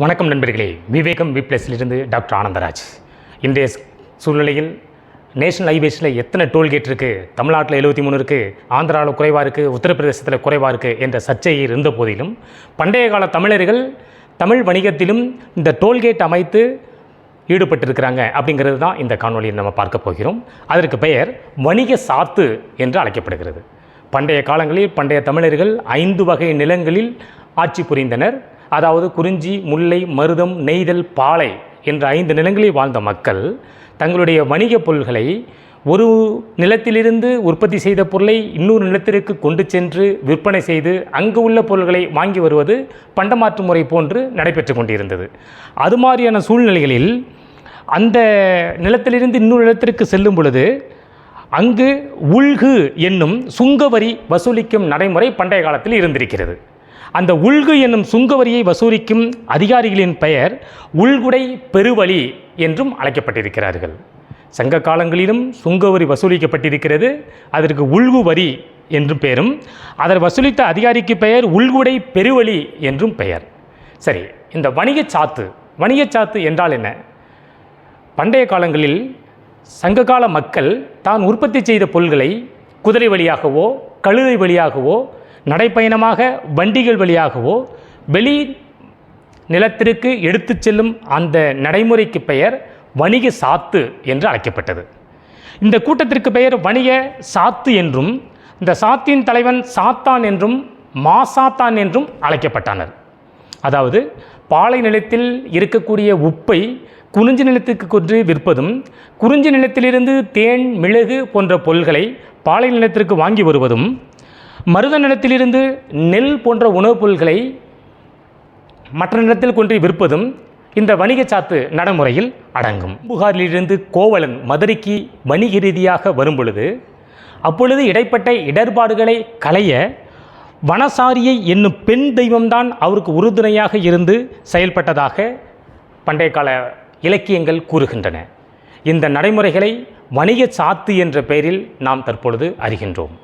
வணக்கம் நண்பர்களே. விவேகம் வி ப்ளஸிலிருந்து டாக்டர் ஆனந்தராஜ். இன்றைய சூழ்நிலையில் நேஷனல் ஹைவேஸில் எத்தனை டோல்கேட் இருக்குது தமிழ்நாட்டில் எழுபத்தி மூணு இருக்குது ஆந்திராவில் குறைவாக இருக்குது உத்தரப்பிரதேசத்தில் குறைவாக இருக்குது என்ற சர்ச்சை இருந்த போதிலும் பண்டைய கால தமிழர்கள் தமிழ் வணிகத்திலும் இந்த டோல்கேட் அமைத்து ஈடுபட்டிருக்கிறாங்க அப்படிங்கிறது தான் இந்த காணொலியில் நம்ம பார்க்க போகிறோம். அதற்கு பெயர் வணிக சாத்து என்று அழைக்கப்படுகிறது. பண்டைய காலங்களில் பண்டைய தமிழர்கள் ஐந்து வகை நிலங்களில் ஆட்சி புரிந்தனர். அதாவது குறிஞ்சி முல்லை மருதம் நெய்தல் பாலை என்ற ஐந்து நிலங்களில் வாழ்ந்த மக்கள் தங்களுடைய வணிகப் பொருள்களை ஒரு நிலத்திலிருந்து உற்பத்தி செய்த பொருளை இன்னொரு நிலத்திற்கு கொண்டு சென்று விற்பனை செய்து அங்கு உள்ள பொருள்களை வாங்கி வருவது பண்டமாற்று முறை போன்று நடைபெற்று கொண்டிருந்தது. அது மாதிரியான சூழ்நிலைகளில் அந்த நிலத்திலிருந்து இன்னொரு நிலத்திற்கு செல்லும் பொழுது அங்கு உள்கு என்னும் சுங்கவரி வசூலிக்கும் நடைமுறை பண்டைய காலத்தில் இருந்திருக்கிறது. அந்த உள்கு என்னும் சுங்கவரியை வசூலிக்கும் அதிகாரிகளின் பெயர் உள்குடை பெருவழி என்றும் அழைக்கப்பட்டிருக்கிறார்கள். சங்க காலங்களிலும் சுங்கவரி வசூலிக்கப்பட்டிருக்கிறது. அதற்கு உள்கு வரி என்றும் பெயரும். அதை வசூலித்த அதிகாரிக்கு பெயர் உள்குடை பெருவழி என்றும் பெயர். சரி இந்த வணிகச் சாத்து வணிகச் சாத்து என்றால் என்ன? பண்டைய காலங்களில் சங்ககால மக்கள் தான் உற்பத்தி செய்த பொருள்களை குதிரை வழியாகவோ கழுதை வழியாகவோ நடைப்பயணமாக வண்டிகள் வழியாகவோ வெளி நிலத்திற்கு எடுத்து செல்லும் அந்த நடைமுறைக்கு பெயர் வணிக சாத்து என்று அழைக்கப்பட்டது. இந்த கூட்டத்திற்கு பெயர் வணிக சாத்து என்றும் இந்த சாத்தின் தலைவன் சாத்தான் என்றும் மாசாத்தான் என்றும் அழைக்கப்பட்டனர். அதாவது பாலை நிலத்தில் இருக்கக்கூடிய உப்பை குறிஞ்சி நிலத்துக்கு கொன்று விற்பதும் குறிஞ்சி நிலத்திலிருந்து தேன் மிளகு போன்ற பொருள்களை பாலை நிலத்திற்கு வாங்கி வருவதும் மருத நிலத்திலிருந்து நெல் போன்ற உணவுப் பொருள்களை மற்ற நிலத்தில் கொண்டு விற்பதும் இந்த வணிகச் சாத்து நடைமுறையில் அடங்கும். புகாரிலிருந்து கோவலன் மதுரைக்கு வணிக ரீதியாக வரும்பொழுது அப்பொழுது இடைப்பட்ட இடர்பாடுகளை களைய வனசாரியை என்னும் பெண் தெய்வம்தான் அவருக்கு உறுதுணையாக இருந்து செயல்பட்டதாக பண்டைய கால இலக்கியங்கள் கூறுகின்றன. இந்த நடைமுறைகளை வணிக சாத்து என்ற பெயரில் நாம் தற்பொழுது அறிகின்றோம்.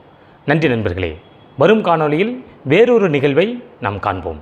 நன்றி நண்பர்களே. வரும் காணொளியில் வேறொரு நிகழ்வை நாம் காண்போம்.